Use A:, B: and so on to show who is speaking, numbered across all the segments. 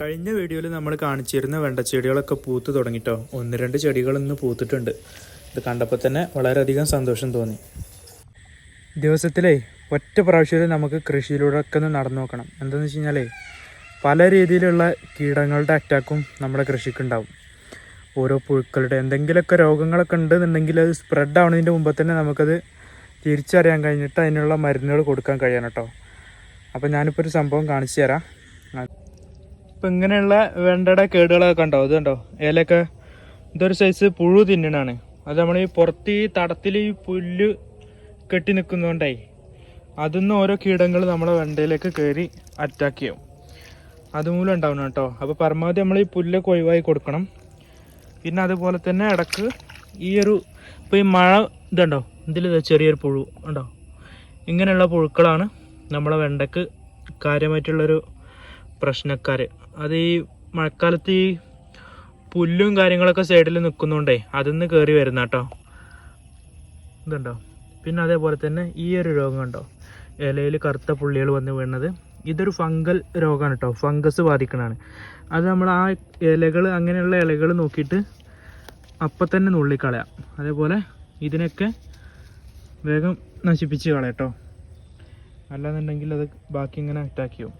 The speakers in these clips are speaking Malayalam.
A: കഴിഞ്ഞ വീഡിയോയിൽ നമ്മൾ കാണിച്ചിരുന്ന വെണ്ടച്ചെടികളൊക്കെ പൂത്ത് തുടങ്ങിട്ടോ. ഒന്ന് രണ്ട് ചെടികൾ ഇന്ന് പൂത്തിട്ടുണ്ട്. ഇത് കണ്ടപ്പോൾ തന്നെ വളരെയധികം സന്തോഷം തോന്നി. ദിവസത്തിലെ ഒറ്റ പ്രാവശ്യം നമുക്ക് കൃഷിയിലൂടെ ഒക്കെ ഒന്ന് നടന്നു നോക്കണം. എന്താണെന്ന് വെച്ച് കഴിഞ്ഞാലേ പല രീതിയിലുള്ള കീടങ്ങളുടെ അറ്റാക്കും നമ്മുടെ കൃഷിക്കുണ്ടാവും. ഓരോ പുഴുക്കളുടെ എന്തെങ്കിലുമൊക്കെ രോഗങ്ങളൊക്കെ ഉണ്ടെന്നുണ്ടെങ്കിൽ അത് സ്പ്രെഡ് ആവുന്നതിന്റെ മുമ്പ് തന്നെ നമുക്കത് തിരിച്ചറിയാൻ കഴിഞ്ഞിട്ട് അതിനുള്ള മരുന്നുകൾ കൊടുക്കാൻ കഴിയണം കേട്ടോ. അപ്പോൾ ഞാനിപ്പോൾ ഒരു സംഭവം കാണിച്ചു തരാം. ഇപ്പം ഇങ്ങനെയുള്ള വെണ്ടയുടെ കേടുകളൊക്കെ കണ്ടോ? ഇത് കണ്ടോ? ഇലയൊക്കെ ഇതൊരു സൈസ് പുഴു തിന്നണാണ്. അത് നമ്മൾ ഈ പുറത്ത് ഈ തടത്തിൽ ഈ പുല്ല് കെട്ടി നിൽക്കുന്നതുകൊണ്ടായി അതിന്ന് ഓരോ കീടങ്ങൾ നമ്മളെ വെണ്ടയിലേക്ക് കയറി അറ്റാക്ക് ചെയ്യും. അതുമൂലം ഉണ്ടാവണം കേട്ടോ. അപ്പോൾ പരമാവധി നമ്മൾ ഈ പുല്ലൊക്കെ ഒഴിവായി കൊടുക്കണം. പിന്നെ അതുപോലെ തന്നെ ഇടയ്ക്ക് ഈ ഒരു ഇപ്പോൾ ഈ മഴ ഇതുണ്ടോ ഇതിൽ ചെറിയൊരു പുഴു ഉണ്ടോ ഇങ്ങനെയുള്ള പുഴുക്കളാണ് നമ്മളെ വെണ്ടയ്ക്ക് കാര്യമായിട്ടുള്ളൊരു പ്രശ്നക്കാർ അത് ഈ മഴക്കാലത്ത് ഈ പുല്ലും കാര്യങ്ങളൊക്കെ സൈഡിൽ നിൽക്കുന്നുണ്ടേ നിന്ന് കയറി വരുന്ന കേട്ടോ. ഇതുണ്ടോ? പിന്നെ അതേപോലെ തന്നെ ഈ ഒരു രോഗം ഉണ്ടോ ഇലയിൽ കറുത്ത പുള്ളികൾ വന്ന് വീണത്. ഇതൊരു ഫംഗൽ രോഗമാണ് കേട്ടോ. ഫംഗസ് ബാധിക്കണതാണ്. അത് നമ്മൾ ആ ഇലകൾ അങ്ങനെയുള്ള ഇലകൾ നോക്കിയിട്ട് അപ്പം തന്നെ നുള്ളിക്കളയാം. അതേപോലെ ഇതിനൊക്കെ വേഗം നശിപ്പിച്ച് കളയാം കേട്ടോ. അല്ലാന്നുണ്ടെങ്കിൽ അത് ബാക്കി ഇങ്ങനെ അറ്റാക്ക് ചെയ്യും.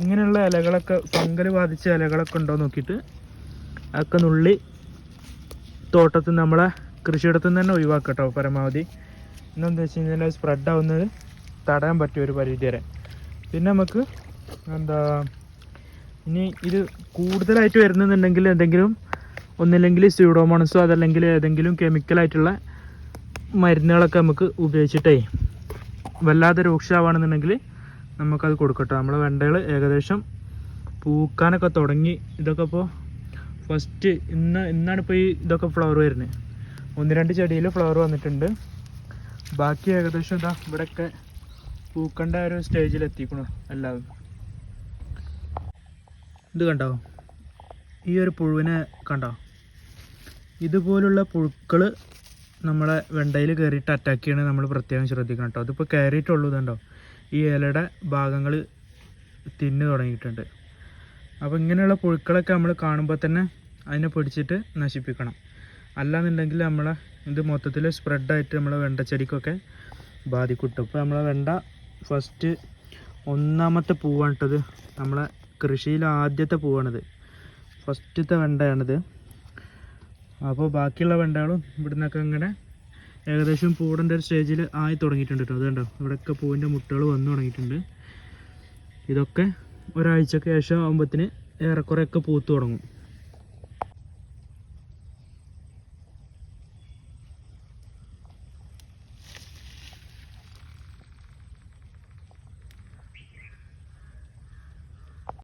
A: ഇങ്ങനെയുള്ള ഇലകളൊക്കെ ഫംഗൽ ബാധിച്ച ഇലകളൊക്കെ ഉണ്ടോ നോക്കിയിട്ട് അതൊക്കെ നുള്ളി തോട്ടത്തിൽ നമ്മളെ കൃഷിയിടത്തു നിന്ന് തന്നെ ഒഴിവാക്കട്ടോ പരമാവധി. എന്നെന്താ വെച്ച് കഴിഞ്ഞാൽ സ്പ്രെഡ് ആവുന്നത് തടയാൻ പറ്റും ഒരു പരിധി വരെ. പിന്നെ നമുക്ക് എന്താ ഇനി ഇത് കൂടുതലായിട്ട് വരുന്നുണ്ടെങ്കിൽ എന്തെങ്കിലും ഒന്നില്ലെങ്കിൽ സ്യൂഡോമോണസോ അതല്ലെങ്കിൽ ഏതെങ്കിലും കെമിക്കലായിട്ടുള്ള മരുന്നുകളൊക്കെ നമുക്ക് ഉപയോഗിച്ചിട്ടേ വല്ലാതെ രൂക്ഷമാവാണെന്നുണ്ടെങ്കിൽ നമുക്കത് കൊടുക്കട്ടെ. നമ്മളെ വെണ്ടകൾ ഏകദേശം പൂക്കാനൊക്കെ തുടങ്ങി. ഇതൊക്കെ ഇപ്പോൾ ഫസ്റ്റ് ഇന്ന് ഇന്നാണ് ഇപ്പോൾ ഈ ഇതൊക്കെ ഫ്ലവർ വരുന്നത് ഒന്ന് രണ്ട് ചെടിയിൽ ഫ്ലവർ വന്നിട്ടുണ്ട്. ബാക്കി ഏകദേശം ഇതാ ഇവിടെയൊക്കെ പൂക്കണ്ട ഒരു സ്റ്റേജിൽ എത്തിക്കണം എല്ലാവരും. ഇത് കണ്ടോ? ഈ ഒരു പുഴുവിനെ കണ്ടോ? ഇതുപോലുള്ള പുഴുക്കൾ നമ്മളെ വെണ്ടയിൽ കയറിയിട്ട് അറ്റാക്ക് ചെയ്യണത് നമ്മൾ പ്രത്യേകം ശ്രദ്ധിക്കണം കേട്ടോ. അതിപ്പോൾ കയറിയിട്ടുള്ളൂ ഇതുണ്ടോ? ഈ ഇലയുടെ ഭാഗങ്ങൾ തിന്നു തുടങ്ങിയിട്ടുണ്ട്. അപ്പോൾ ഇങ്ങനെയുള്ള പുഴുക്കളൊക്കെ നമ്മൾ കാണുമ്പോൾ തന്നെ അതിനെ പിടിച്ചിട്ട് നശിപ്പിക്കണം. അല്ലാന്നുണ്ടെങ്കിൽ നമ്മളെ ഇത് മൊത്തത്തിൽ സ്പ്രെഡായിട്ട് നമ്മളെ വെണ്ടച്ചെടിക്കൊക്കെ ബാധിക്കിട്ടും ഇപ്പോൾ നമ്മളെ വെണ്ട ഫസ്റ്റ് ഒന്നാമത്തെ പൂവാണിട്ടത്. നമ്മളെ കൃഷിയിൽ ആദ്യത്തെ പൂവാണിത്. ഫസ്റ്റത്തെ വെണ്ടയാണിത്. അപ്പോൾ ബാക്കിയുള്ള വെണ്ടകളും ഇവിടുന്നൊക്കെ ഇങ്ങനെ ഏകദേശം പൂടേണ്ട ഒരു സ്റ്റേജിൽ ആയി തുടങ്ങിയിട്ടുണ്ട് കേട്ടോ അതുകൊണ്ടോ? ഇവിടെയൊക്കെ പൂവിന്റെ മുട്ടകൾ വന്നു തുടങ്ങിയിട്ടുണ്ട്. ഇതൊക്കെ ഒരാഴ്ചക്ക് ശേഷം ആകുമ്പോഴത്തേന് ഏറെക്കുറെയൊക്കെ പൂത്ത് തുടങ്ങും.